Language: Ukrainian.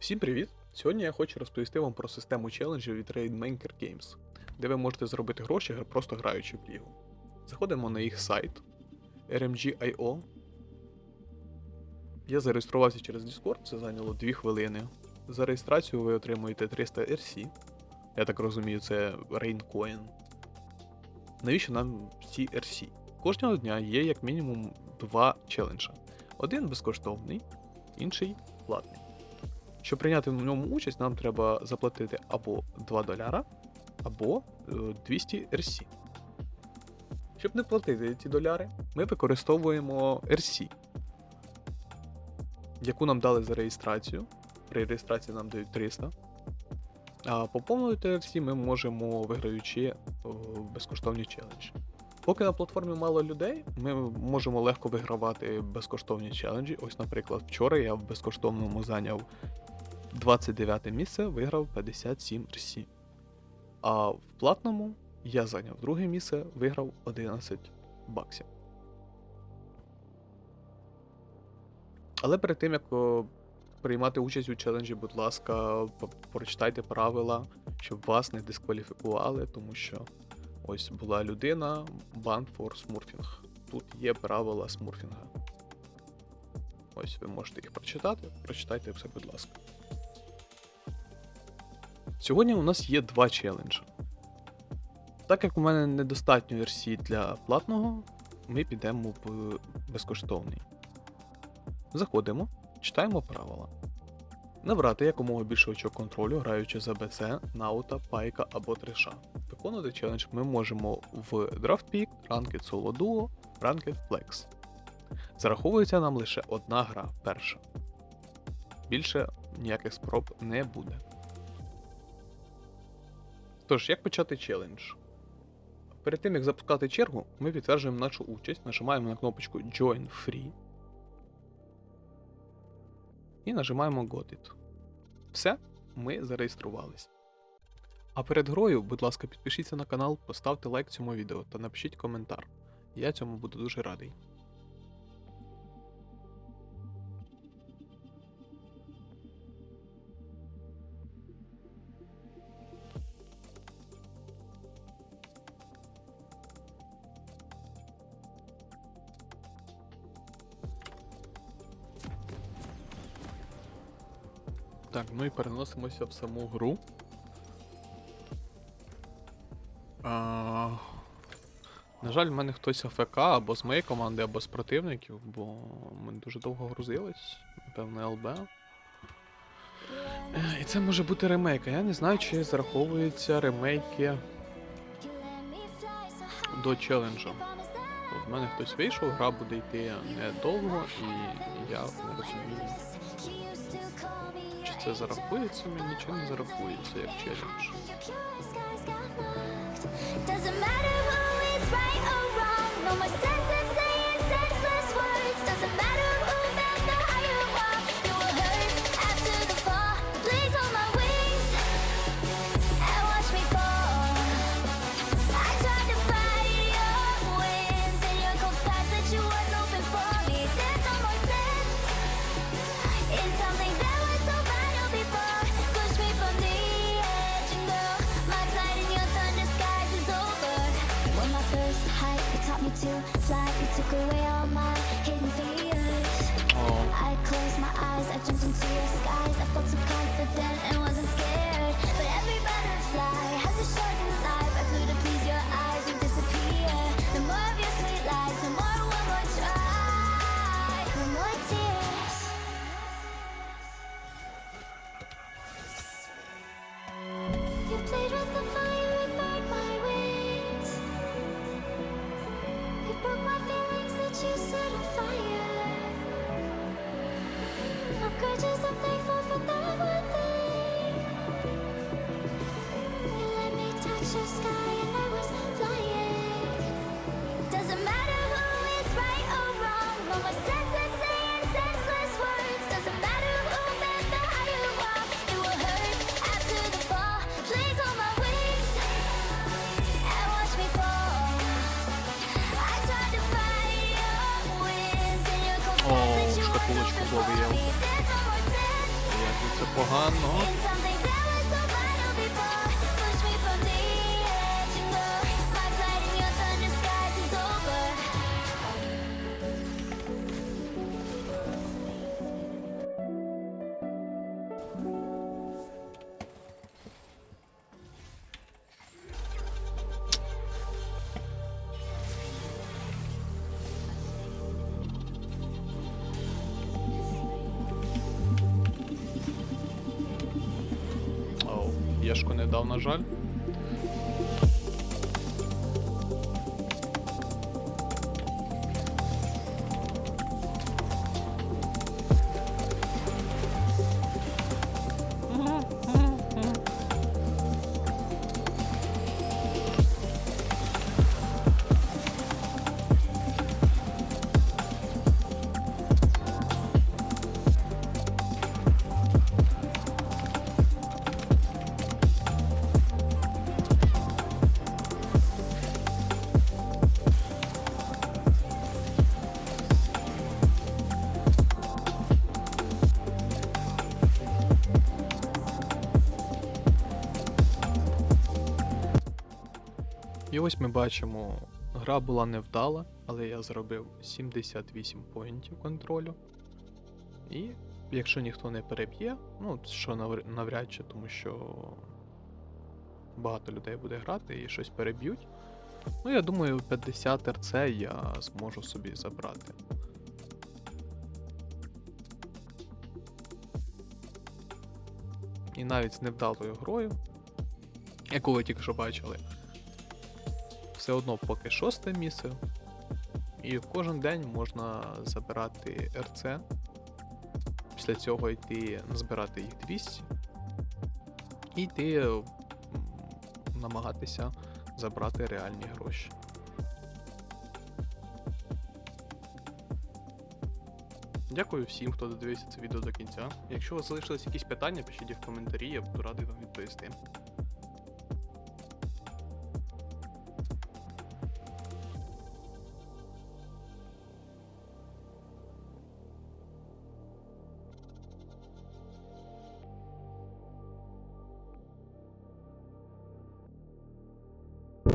Всім привіт! Сьогодні я хочу розповісти вам про систему челенджів від Raidmaker Games, де ви можете зробити гроші просто граючи в лігу. Заходимо на їх сайт rmg.io. Я зареєструвався через Discord, це зайняло 2 хвилини. За реєстрацію ви отримуєте 300 RC. Я так розумію, це Raincoin. Навіщо нам ці RC? Кожного дня є як мінімум два челенджа. Один безкоштовний, інший платний. Щоб прийняти в ньому участь, нам треба заплатити або 2 доляра, або е, 200 RC. Щоб не платити ці доляри, ми використовуємо RC, яку нам дали за реєстрацію. При реєстрації нам дають 300. А поповнювати RC ми можемо, виграючи о, безкоштовні челенджі. Поки на платформі мало людей, ми можемо легко вигравати безкоштовні челенджі. Ось, наприклад, вчора я в безкоштовному зайняв 29 місце, виграв 57 RC. А в платному я зайняв друге місце, виграв 11 баксів. Але перед тим як приймати участь у челенджі, будь ласка, прочитайте правила, щоб вас не дискваліфікували, тому що ось була людина, бан for смурфінг. Тут є правила смурфінга. Ось ви можете їх прочитати. Прочитайте все, будь ласка. Сьогодні у нас є два челенджі. Так як у мене недостатньо RC для платного, ми підемо в безкоштовний. Заходимо, читаємо правила. Набрати якомога більше очок контролю, граючи за БЦ, Наута, Пайка або Треша. Виконувати челендж ми можемо в Peak, Ranked Solo Duo, Ranked Flex. Зараховується нам лише одна гра перша. Більше ніяких спроб не буде. Тож, як почати челендж? Перед тим як запускати чергу, ми підтверджуємо нашу участь, нажимаємо на кнопочку Join Free і нажимаємо Got. Все, ми зареєструвались. А перед грою, будь ласка, підпишіться на канал, поставте лайк цьому відео та напишіть коментар. Я цьому буду дуже радий. Так, ну і переносимося в саму гру. А... На жаль, в мене хтось АФК або з моєї команди, або з противників, бо ми дуже довго грузились, напевно, ЛБ. Е, І це може бути ремейк, я не знаю, чи зараховуються ремейки до челенджу. В мене хтось вийшов, гра буде йти недовго, і я не розумію, це зарахується мені, чи не зарахується як челендж. Skies. I felt so confident Це Єшку не дав, на жаль. І ось ми бачимо, гра була невдала, але я зробив 78 поінтів контролю. І якщо ніхто не переб'є, ну що навряд чи, тому що багато людей буде грати і щось переб'ють. Ну, я думаю, 50 РЦ я зможу собі забрати. І навіть з невдалою грою, яку ви тільки що бачили, все одно поки шосте місце. І кожен день можна забирати РЦ. Після цього йти назбирати їх 200. І йти намагатися забрати реальні гроші. Дякую всім, хто додивився це відео до кінця. Якщо у вас залишились якісь питання, пишіть їх в коментарі, я буду радий вам відповісти.